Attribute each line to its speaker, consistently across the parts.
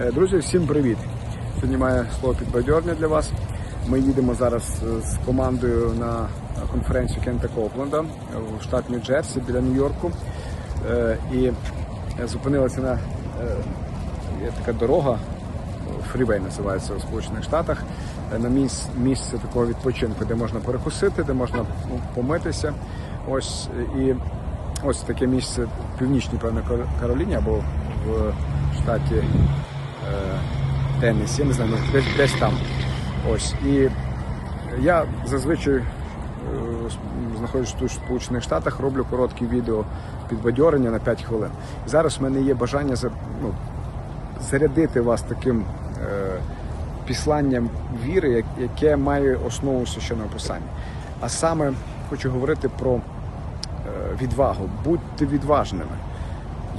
Speaker 1: Е, Друзі, всім привіт! Сьогодні має слово підбадьорне для вас. Ми їдемо зараз е, з командою на конференцію Кента Копленда в штат Нью-Джерсі біля Нью-Йорку. Е, І зупинилася на є така дорога, фрівей називається у Сполучених Штатах, на місць, місце такого відпочинку, де можна перекусити, де можна помитися. Ось і ось таке місце в північній, певно, Кароліні або в штаті е, Теннесі, я не знаю, десь, десь там. Ось. І я зазвичай е, знаходжусь тут в Сполучених Штатах, роблю короткі відео підбадьорення на 5 хвилин. І зараз в мене є бажання ну, зарядити вас таким е, післанням віри, яке має основу священного писання. А саме хочу говорити про е, відвагу. Будьте відважними.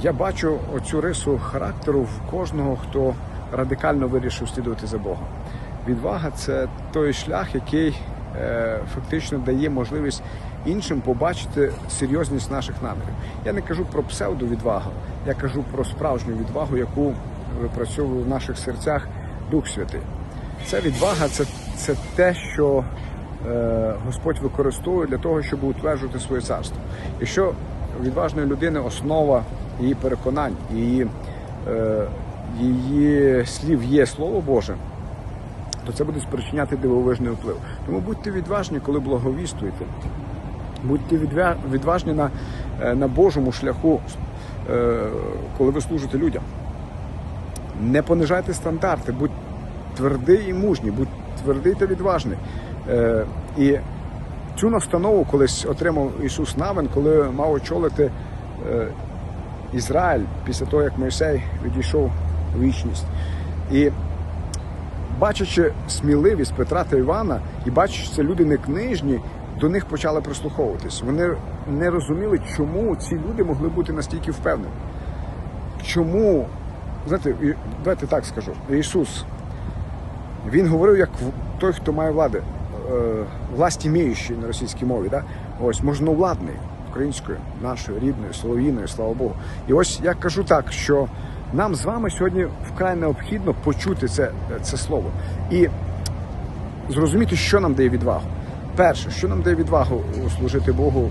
Speaker 1: Я бачу оцю рису характеру в кожного, хто радикально вирішив слідувати за Богом. Відвага це той шлях, який е, фактично дає можливість іншим побачити серйозність наших намірів. Я не кажу про псевдовідвагу, я кажу про справжню відвагу, яку випрацьовує в наших серцях Дух Святий. Ця відвага це, це те, що е, Господь використовує для того, щоб утверджувати своє царство. Якщо відважної людини основа її переконань, її, е, її слів є Слово Боже, то це буде спричиняти дивовижний вплив. Тому будьте відважні, коли благовістуєте. Будьте відважні на, е, на Божому шляху, е, коли ви служите людям. Не понижайте стандарти, будь твердий і мужній, будь твердий та відважний. І цю настанову колись отримав Ісус Навин, коли мав очолити Ізраїль після того, як Мойсей відійшов у вічність. І бачачи сміливість Петра та Івана, і бачачи, що це люди не книжні, до них почали прислуховуватись. Вони не розуміли, чому ці люди могли бути настільки впевнені. Чому, знаєте, давайте так скажу, Ісус, Він говорив як той, хто має влади, е, власті міючий на російській мові, да? ось можновладний українською, нашою рідною, солов'їною, слава Богу. І ось я кажу так, що нам з вами сьогодні вкрай необхідно почути це, це слово і зрозуміти, що нам дає відвагу. Перше, що нам дає відвагу служити Богу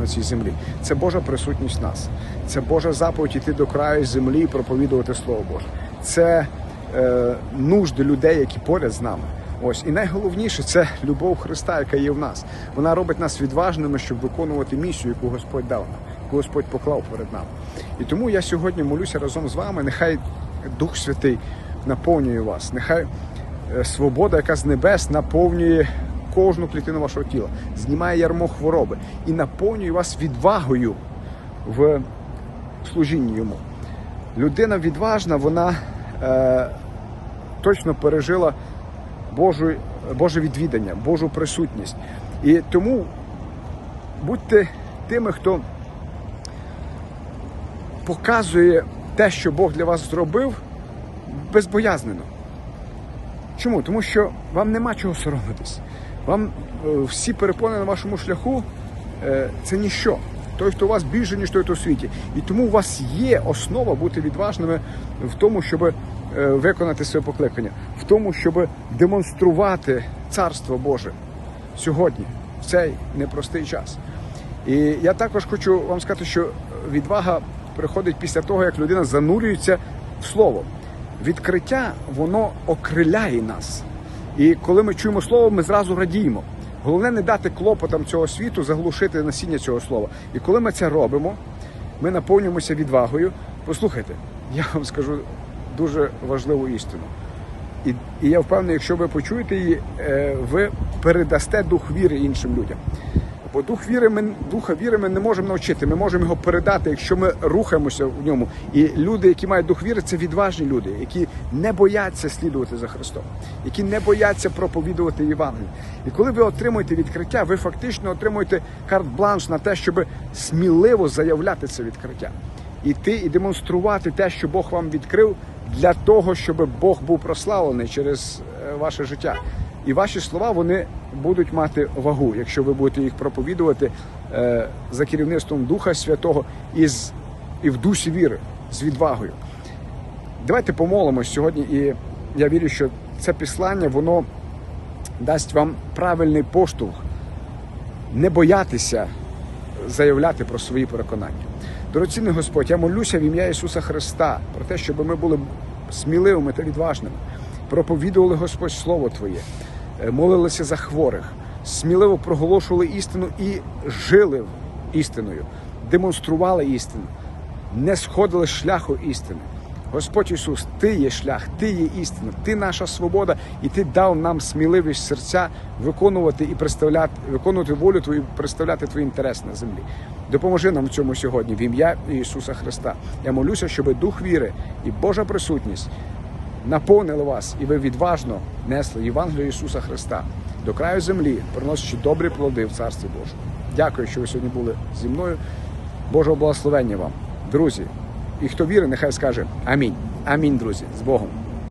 Speaker 1: на цій землі, це Божа присутність нас, це Божа заповідь іти до краю землі і проповідувати Слово Боже. Це е, нужди людей, які поряд з нами. Ось і найголовніше це любов Христа, яка є в нас. Вона робить нас відважними, щоб виконувати місію, яку Господь дав нам, яку Господь поклав перед нами. І тому я сьогодні молюся разом з вами. Нехай Дух Святий наповнює вас. Нехай е, свобода, яка з небес наповнює кожну клітину вашого тіла, знімає ярмо хвороби і наповнює вас відвагою в служінні йому. Людина відважна, вона е, точно пережила Божу, Боже відвідання, Божу присутність. І тому будьте тими, хто показує те, що Бог для вас зробив, безбоязнено. Чому? Тому що вам нема чого соромитись. Вам е, всі перепони на вашому шляху е, це ніщо. Той, хто у вас більше, ніж той, хто у світі. І тому у вас є основа бути відважними в тому, щоб виконати своє покликання, в тому, щоб демонструвати Царство Боже сьогодні, в цей непростий час. І я також хочу вам сказати, що відвага приходить після того, як людина занурюється в слово. Відкриття воно окриляє нас. І коли ми чуємо слово, ми зразу радіємо. Головне не дати клопотам цього світу заглушити насіння цього слова. І коли ми це робимо, ми наповнюємося відвагою. Послухайте, я вам скажу дуже важливу істину. І, і я впевнений, якщо ви почуєте її, е, ви передасте дух віри іншим людям. Бо дух віри ми духа віри ми не можемо навчити. Ми можемо його передати, якщо ми рухаємося в ньому. І люди, які мають дух віри, це відважні люди, які не бояться слідувати за Христом, які не бояться проповідувати Євангелію. І коли ви отримуєте відкриття, ви фактично отримуєте карт-бланш на те, щоб сміливо заявляти це відкриття. Іти і демонструвати те, що Бог вам відкрив, для того, щоб Бог був прославлений через е, ваше життя. І ваші слова вони будуть мати вагу, якщо ви будете їх проповідувати е, за керівництвом Духа Святого і, і в дусі віри з відвагою. Давайте помолимось сьогодні, і я вірю, що це післання воно дасть вам правильний поштовх не боятися заявляти про свої переконання. Дорогоцінний Господь, я молюся в ім'я Ісуса Христа про те, щоб ми були сміливими та відважними, проповідували Господь Слово Твоє, е, молилися за хворих, сміливо проголошували істину і жили істиною, демонстрували істину, не сходили шляху істини. Господь Ісус, Ти є шлях, Ти є істина, Ти наша свобода, і Ти дав нам сміливість серця виконувати і представляти, виконувати волю Твою, представляти Твій інтерес на землі. Допоможи нам в цьому сьогодні в ім'я Ісуса Христа. Я молюся, щоб дух віри і Божа присутність наповнили вас, і ви відважно несли Євангелію Ісуса Христа до краю землі, приносячи добрі плоди в Царстві Божому. Дякую, що ви сьогодні були зі мною. Божого благословення вам, друзі. І хто вірить, нехай скаже Амінь. Амінь, друзі, з Богом.